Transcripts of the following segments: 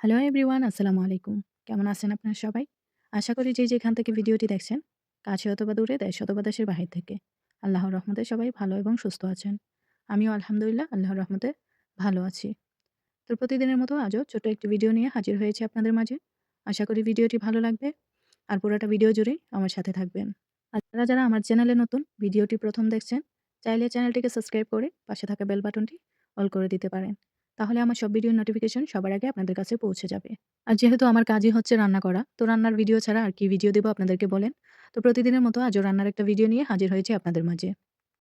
Hello everyone, আসসালামু আলাইকুম। কেমন আছেন আপনারা সবাই? আশা করি যে যেখান থেকে ভিডিওটি দেখছেন, কাছে অথবা দূরে, দেশ অথবা দেশের বাহির থেকে, আল্লাহর রহমতে সবাই ভালো এবং সুস্থ আছেন। আমিও আলহামদুলিল্লাহ আল্লাহর রহমতে ভালো আছি। তো প্রতিদিনের মতো আজও ছোট একটি ভিডিও নিয়ে হাজির হয়েছে আপনাদের মাঝে। আশা করি ভিডিওটি ভালো লাগবে। আর পুরোটা ভিডিও জুড়েই আমার সাথে থাকবেন। আপনারা যারা আমার চ্যানেলে নতুন, ভিডিওটি প্রথম দেখছেন, চাইলে চ্যানেলটিকে সাবস্ক্রাইব করে পাশে থাকা বেল বাটনটি অল করে দিতে পারেন। তাহলে আমার সব ভিডিওর নোটিফিকেশন সবার আগে আপনাদের কাছে পৌঁছে যাবে। আর যেহেতু আমার কাজই হচ্ছে রান্না করা, তো রান্নার ভিডিও ছাড়া আর কি ভিডিও দেবো আপনাদেরকে বলেন? তো প্রতিদিনের মতো আজও রান্নার একটা ভিডিও নিয়ে হাজির হয়েছি আপনাদের মাঝে।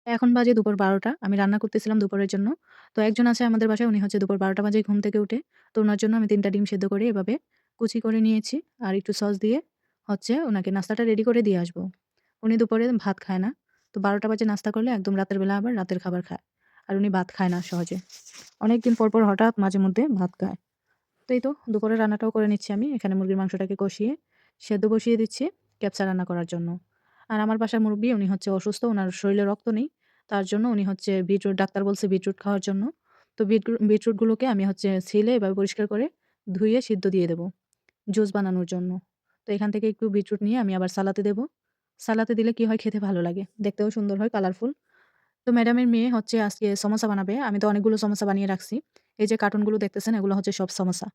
এখন বাজে দুপুর বারোটা, আমি রান্না করতেছিলাম দুপুরের জন্য। তো একজন আছে আমাদের বাসায়, উনি হচ্ছে দুপুর বারোটা বাজে ঘুম থেকে উঠে। তো ওনার জন্য আমি তিনটা ডিম সেদ্ধ করে এভাবে কুচি করে নিয়েছি। আর একটু সস দিয়ে হচ্ছে ওনাকে নাস্তাটা রেডি করে দিয়ে আসব। উনি দুপুরে ভাত খায় না। তো বারোটা বাজে নাস্তা করলে একদম রাতের বেলা আবার রাতের খাবার খায়। আর উনি ভাত খায় না সহজে। অনেক দিন পর পর হঠাৎ মাঝে মধ্যে ভাত খায়। তো এই তো, দুপুরে রান্নাটাও করে নিচ্ছি আমি। এখানে মুরগির মাংসটাকে কষিয়ে সেদ্ধ বসিয়ে দিচ্ছি ক্যাপসা রান্না করার জন্য। আর আমার বাসার মুরব্বি, উনি হচ্ছে অসুস্থ ওনার শরীরে রক্ত নেই। তার জন্য উনি হচ্ছে বিটরুট, ডাক্তার বলছে বিটরুট খাওয়ার জন্য। তো বিটরুট বিটরুটগুলোকে আমি হচ্ছে ছিলে এভাবে পরিষ্কার করে ধুয়ে সিদ্ধ দিয়ে দেবো জুস বানানোর জন্য। তো এখান থেকে একটু বিটরুট নিয়ে আমি আবার সালাতে দেবো। সালাতে দিলে কি হয়, খেতে ভালো লাগে। দেখতেও সুন্দর হয়, কালারফুল। তো ম্যাডামের মেয়ে হচ্ছে আজকে সমোসা বানাবে। আমি তো অনেকগুলো সমোসা বানিয়ে রাখছি। এই যে কার্টুনগুলো দেখতেছেন, এগুলো হচ্ছে সব সমোসা।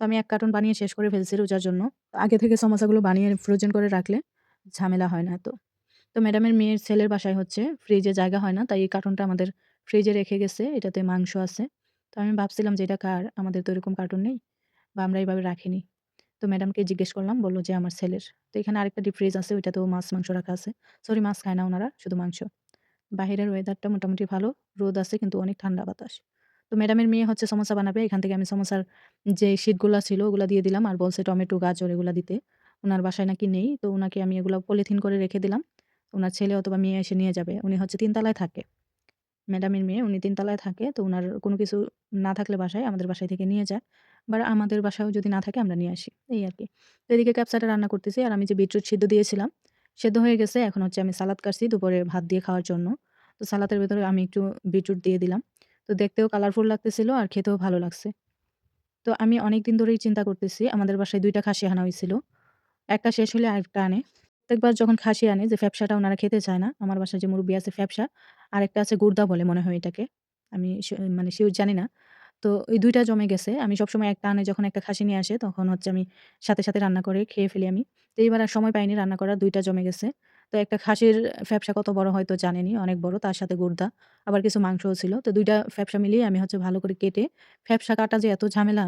তো আমি এক কার্টুন বানিয়ে শেষ করে ফেলছি রোজার জন্য। আগে থেকে সমোসাগুলো বানিয়ে ফ্রোজেন করে রাখলে ঝামেলা হয় না তো তো ম্যাডামের মেয়ের ছেলের বাসায় হচ্ছে ফ্রিজে জায়গা হয় না, তাই এই কার্টুনটা আমাদের ফ্রিজে রেখে গেছে। এটাতে মাংস আছে। তো আমি ভাবছিলাম যে এটা কার? আমাদের তো এরকম কার্টুন নেই, বা আমরা এইভাবে রাখিনি। তো ম্যাডামকে জিজ্ঞেস করলাম, বলল যে আমার ছেলের। তো এখানে আরেকটা ডিপ ফ্রিজ আছে, ওইটাতেও মাছ, মাংস রাখা আছে। সরি, মাছ খায় না ওনারা, শুধু মাংস। বাহিরের ওয়েদারটা মোটামুটি ভালো, রোদ আছে কিন্তু অনেক ঠান্ডা বাতাস। তো ম্যাডামের মেয়ে হচ্ছে সমোসা বানাবে, এখান থেকে আমি সমোসার যে শীটগুলো ছিল ওগুলো দিয়ে দিলাম আর বলছে টমেটো, গাজর এগুলো দিতে। ওনার বাসায় নাকি নেই, তো ওনাকে আমি এগুলো পলিথিন করে রেখে দিলাম। ওনার ছেলে অথবা মেয়ে এসে নিয়ে যাবে, উনি হচ্ছে তিনতলায় থাকে। ম্যাডামের মেয়ে উনি তিনতলায় থাকে, তো ওনার কোনো কিছু না থাকলে বাসায়, আমাদের বাসায় থেকে নিয়ে যায়। বা আমাদের বাসায়ও যদি না থাকে আমরা নিয়ে আসি, এই আর কি। তো এদিকে ক্যাপসাটা রান্না করতেছি আর আমি যে বিটরুট সিদ্ধ দিয়েছিলাম সেদ্ধ হয়ে গেছে। এখন হচ্ছে আমি সালাদ কাটছি দুপুরে ভাত দিয়ে খাওয়ার জন্য। তো সালাদের ভেতরে আমি একটু বিটরুট দিয়ে দিলাম। তো দেখতেও কালারফুল লাগতেছিল আর খেতেও ভালো লাগছে। তো আমি অনেক দিন ধরেই চিন্তা করতেছি, আমাদের বাসায় দুইটা খাসি আনা হয়েছিল। একটা শেষ হলে আরেকটা আনে। প্রত্যেকবার যখন খাসি আনে যে ফ্যাপসাটা ওনারা খেতে চায় না, আমার বাসায় যে মুরব্বি আছে ফ্যাপসা, আরেকটা আছে গুর্দা বলে মনে হয় এটাকে। আমি মানে শিওর জানি না। তো ওই দুইটা জমে গেছে। আমি সবসময় একটা আনে যখন একটা খাসি নিয়ে আসে, তখন হচ্ছে আমি সাথে সাথে রান্না করে খেয়ে ফেলি আমি। তো এইবার আর সময় পাইনি রান্না করার, দুইটা জমে গেছে। তো একটা খাসির ফ্যাপসা কত বড় হয়তো জানেনি, অনেক বড়, তার সাথে গুর্দা আবার কিছু মাংসও ছিল। তো দুইটা ফ্যাপসা মিলিয়ে আমি হচ্ছে ভালো করে কেটে, ফ্যাপসা কাটা যে এত ঝামেলা,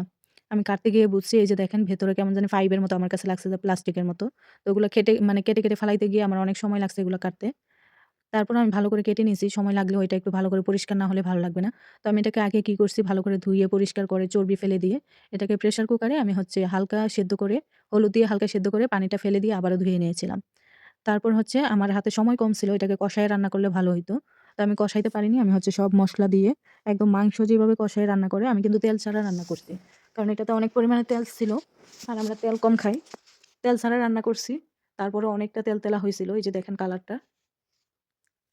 আমি কাটতে গিয়ে বুঝছি, এই যে দেখেন ভেতরে কেমন জানি ফাইবের মতো আমার কাছে লাগছে, যে প্লাস্টিকের মতো। তো ওগুলো কেটে মানে কেটে কেটে ফালাইতে গিয়ে আমার অনেক সময় লাগছে এগুলো কাটতে। তারপর আমি ভালো করে কেটে নিয়েছি সময় লাগলেও এটা একটু ভালো করে পরিষ্কার না হলে ভালো লাগবে না। তো আমি এটাকে আগে কি করছি, ভালো করে ধুয়ে পরিষ্কার করে চর্বি ফেলে দিয়ে এটাকে প্রেশার কুকারে আমি হচ্ছে হালকা সেদ্ধ করে, হলুদ দিয়ে হালকা সেদ্ধ করে পানিটা ফেলে দিয়ে আবারও ধুয়ে নিয়েছিলাম। তারপর হচ্ছে আমার হাতে সময় কম ছিল, এটাকে কষায় রান্না করলে ভালো হইতো। তো আমি কষাইতে পারিনি, আমি হচ্ছে সব মশলা দিয়ে একদম মাংস যেভাবে কষায় রান্না করে আমি কিন্তু তেল ছাড়া রান্না করছি। কারণ এটাতে অনেক পরিমাণে তেল ছিল আর আমরা তেল কম খাই। তেল ছাড়া রান্না করছি তারপরে অনেকটা তেল তেলা হয়েছিল, এই যে দেখেন কালারটা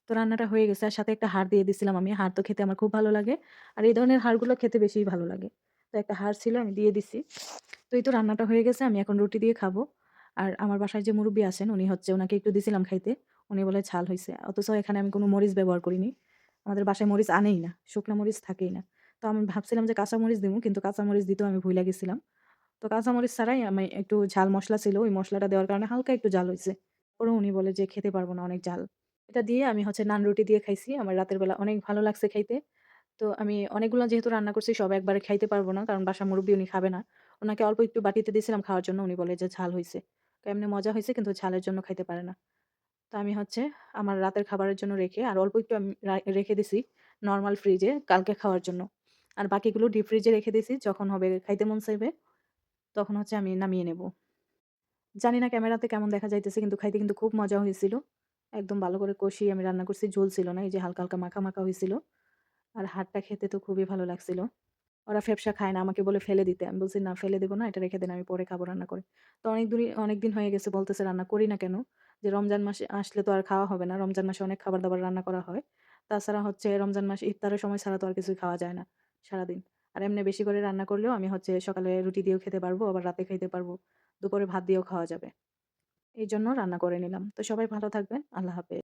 তো রান্নাটা হয়ে গেছে। আর সাথে একটা হাড় দিয়ে দিছিলাম আমি। হাড় তো খেতে আমার খুব ভালো লাগে। আর এই ধরনের হাড়গুলো খেতে বেশিই ভালো লাগে। তো একটা হাড় ছিল, আমি দিয়ে দিছি। তো এই তো রান্নাটা হয়ে গেছে। আমি এখন রুটি দিয়ে খাব। আর আমার বাসায় যে মুরব্বী আছেন, উনি হচ্ছে ওনাকে একটু দিছিলাম খাইতে। উনি বলে ঝাল হয়েছে অথচ এখানে আমি কোনো মরিচ ব্যবহার করিনি। আমাদের বাসায় মরিচ আনেই না। শুকনা মরিচ থাকেই না। তো আমি ভাবছিলাম যে কাঁচা মরিচ দিব কিন্তু কাঁচা মরিচ দিতেও আমি ভুলে গেছিলাম। তো কাঁচা মরিচ ছাড়াই আমি একটু ঝাল মশলা ছিল। ওই মশলাটা দেওয়ার কারণে হালকা একটু জাল হয়েছে পরে উনি বলে যে খেতে পারব না অনেক জাল এটা দিয়ে আমি হচ্ছে নান রুটি দিয়ে খাইছি। আমার রাতের বেলা অনেক ভালো লাগছে খাইতে। তো আমি অনেকগুলো যেহেতু রান্না করছি, সব একবারে খাইতে পারব না। কারণ বাসা মুরব্বী উনি খাবে না। ওনাকে অল্প একটু বাটিতে দিয়েছিলাম খাওয়ার জন্য। উনি বলে যে, ঝাল হয়েছে তো এমনি মজা হয়েছে কিন্তু ঝালের জন্য খাইতে পারে না। তো আমি হচ্ছে আমার রাতের খাবারের জন্য রেখে আর অল্প একটু আমি রেখে দিছি নর্মাল ফ্রিজে কালকে খাওয়ার জন্য। আর বাকিগুলো ডিপ ফ্রিজে রেখে দিছি যখন হবে খাইতে মন চাইবে, তখন হচ্ছে আমি নামিয়ে নেব। জানি না ক্যামেরাতে কেমন দেখা যাইতেছে, কিন্তু খাইতে কিন্তু খুব মজা হয়েছিল একদম ভালো করে কষিয়ে আমি রান্না করছি। ঝোল ছিল না এই যে হালকা হালকা মাখা মাখা হয়েছিল। আর হাড়টা খেতে তো খুবই ভালো লাগছিল। ওরা ফ্যাপসা খায় না আমাকে বলে ফেলে দিতে। আমি বলছি না ফেলে দেবো না এটা রেখে দেন আমি পরে খাব রান্না করে। তো অনেক দূরই অনেক দিন হয়ে গেছে বলতেছে রান্না করি না কেন? যে রমজান মাসে আসলে তো আর খাওয়া হবে না। রমজান মাসে অনেক খাবার দাবার রান্না করা হয়। তাছাড়া হচ্ছে রমজান মাসে ইফতারের সময় ছাড়া তো আর কিছুই খাওয়া যায় না সারাদিন। আর এমনি বেশি করে রান্না করলেও আমি হচ্ছে সকালে রুটি দিয়েও খেতে পারব, আবার রাতে খাইতে পারব। দুপুরে ভাত দিয়েও খাওয়া যাবে। এইজন্য রান্না করে নিলাম। তো সবাই ভালো থাকবেন। আল্লাহ হাফেজ।